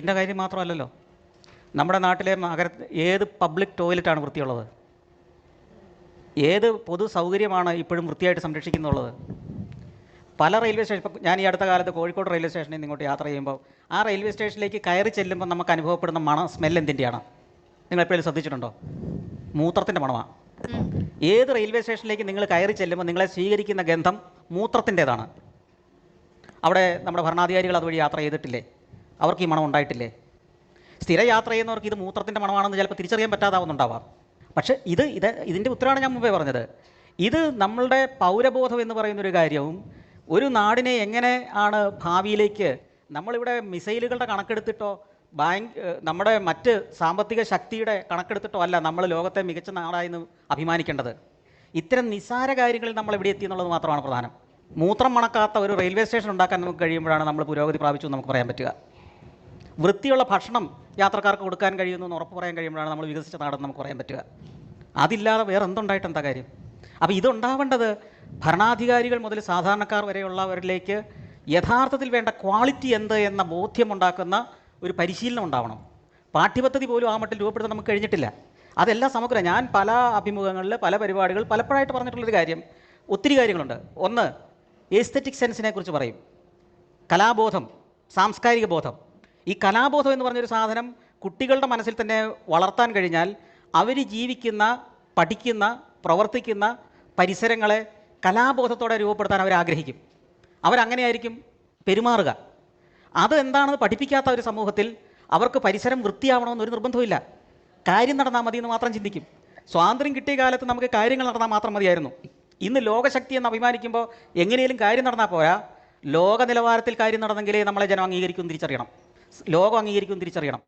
ഇതിന്റെ കാര്യം മാത്രമല്ലല്ലോ. നമ്മുടെ നാട്ടിലെ നഗര ഏത് പബ്ലിക് ടോയ്ലറ്റാണ് വൃത്തിയുള്ളത്? ഏത് പൊതു സൗകര്യമാണ് ഇപ്പോഴും വൃത്തിയായിട്ട് സംരക്ഷിക്കുന്നുള്ളത്? പല റെയിൽവേ സ്റ്റേഷൻ ഇപ്പം ഞാൻ ഈ അടുത്ത കാലത്ത് കോഴിക്കോട് റെയിൽവേ സ്റ്റേഷനിൽ നിന്ന് ഇങ്ങോട്ട് യാത്ര ചെയ്യുമ്പോൾ ആ റെയിൽവേ സ്റ്റേഷനിലേക്ക് കയറി ചെല്ലുമ്പോൾ നമുക്ക് അനുഭവപ്പെടുന്ന മണം സ്മെൽ എന്തിന്റെയാണ് നിങ്ങൾ എപ്പോഴും ശ്രദ്ധിച്ചിട്ടുണ്ടോ? മൂത്രത്തിന്റെ മണമാണ് ഏത് റെയിൽവേ സ്റ്റേഷനിലേക്ക് നിങ്ങൾ കയറി ചെല്ലുമ്പോൾ നിങ്ങളെ സ്വീകരിക്കുന്ന ഗന്ധം മൂത്രത്തിന്റേതാണ് അവിടെ നമ്മുടെ ഭരണാധികാരികൾ അതുവഴി യാത്ര ചെയ്തിട്ടില്ലേ? അവർക്ക് ഈ മണം ഉണ്ടായിട്ടില്ലേ? സ്ഥിര യാത്ര ചെയ്യുന്നവർക്ക് ഇത് മൂത്രത്തിന്റെ മണമാണെന്ന് ചിലപ്പോൾ തിരിച്ചറിയാൻ പറ്റാതാവുന്നുണ്ടാവാം. പക്ഷേ ഇത് ഇത് ഇതിന്റെ ഉത്തരവാണ് ഞാൻ മുമ്പേ പറഞ്ഞത്. ഇത് നമ്മളുടെ പൗരബോധം എന്ന് പറയുന്നൊരു കാര്യവും ഒരു നാടിനെ എങ്ങനെ ആണ് ഭാവിയിലേക്ക് നമ്മളിവിടെ മിസൈലുകളുടെ കണക്കെടുത്തിട്ടോ ബാങ്ക് നമ്മുടെ മറ്റ് സാമ്പത്തിക ശക്തിയുടെ കണക്കെടുത്തിട്ടോ അല്ല നമ്മൾ ലോകത്തെ മികച്ച നാടായെന്ന് അഭിമാനിക്കേണ്ടത്. ഇത്തരം നിസ്സാര കാര്യങ്ങളിൽ നമ്മൾ എവിടെ എത്തി എന്നുള്ളത് മാത്രമാണ് പ്രധാനം. മൂത്രം മണക്കാത്ത ഒരു റെയിൽവേ സ്റ്റേഷൻ ഉണ്ടാക്കാൻ നമുക്ക് കഴിയുമ്പോഴാണ് നമ്മൾ പുരോഗതി പ്രാപിച്ചു നമുക്ക് പറയാൻ പറ്റുക. വൃത്തിയുള്ള ഭക്ഷണം യാത്രക്കാർക്ക് കൊടുക്കാൻ കഴിയുന്നു എന്ന് ഉറപ്പ് പറയാൻ കഴിയുമ്പോഴാണ് നമ്മൾ വികസിച്ച നാടെന്ന് നമുക്ക് പറയാൻ പറ്റുക. അതില്ലാതെ വേറെ എന്തുണ്ടായിട്ട് എന്താ കാര്യം? അപ്പോൾ ഇതുണ്ടാവേണ്ടത് ഭരണാധികാരികൾ മുതൽ സാധാരണക്കാർ വരെയുള്ളവരിലേക്ക് യഥാർത്ഥത്തിൽ വേണ്ട ക്വാളിറ്റി എന്ത് എന്ന ബോധ്യമുണ്ടാക്കുന്ന ഒരു പരിശീലനം ഉണ്ടാവണം. പാഠ്യപദ്ധതി പോലും ആ മട്ടിൽ രൂപപ്പെടുത്താൻ നമുക്ക് കഴിഞ്ഞിട്ടില്ല. അതെല്ലാം സമഗ്രം ഞാൻ പല അഭിമുഖങ്ങളിൽ പല പരിപാടികൾ പലപ്പോഴായിട്ട് പറഞ്ഞിട്ടുള്ളൊരു കാര്യം ഒത്തിരി കാര്യങ്ങളുണ്ട്. ഒന്ന് എസ്തെറ്റിക് സെൻസിനെ കുറിച്ച് പറയും. കലാബോധം സാംസ്കാരിക ബോധം. ഈ കലാബോധം എന്ന് പറഞ്ഞൊരു സാധനം കുട്ടികളുടെ മനസ്സിൽ തന്നെ വളർത്താൻ കഴിഞ്ഞാൽ അവർ ജീവിക്കുന്ന പഠിക്കുന്ന പ്രവർത്തിക്കുന്ന പരിസരങ്ങളെ കലാബോധത്തോടെ രൂപപ്പെടുത്താൻ അവർ ആഗ്രഹിക്കും. അവരങ്ങനെയായിരിക്കും പെരുമാറുക. അത് എന്താണെന്ന് പഠിപ്പിക്കാത്ത ഒരു സമൂഹത്തിൽ അവർക്ക് പരിസരം വൃത്തിയാവണമെന്നൊരു നിർബന്ധമില്ല കാര്യം നടന്നാൽ മതി എന്ന് മാത്രം ചിന്തിക്കും. സ്വാതന്ത്ര്യം കിട്ടിയ കാലത്ത് നമുക്ക് കാര്യങ്ങൾ നടന്നാൽ മാത്രം മതിയായിരുന്നു. ഇന്ന് ലോകശക്തി എന്ന് അഭിമാനിക്കുമ്പോൾ എങ്ങനെയും കാര്യം നടന്നാൽ പോരാ. ലോക നിലവാരത്തിൽ കാര്യം നടന്നെങ്കിലേ നമ്മളെ ജനം അംഗീകരിക്കും തിരിച്ചറിയണം. ലോകം അംഗീകരിക്കും തിരിച്ചറിയണം.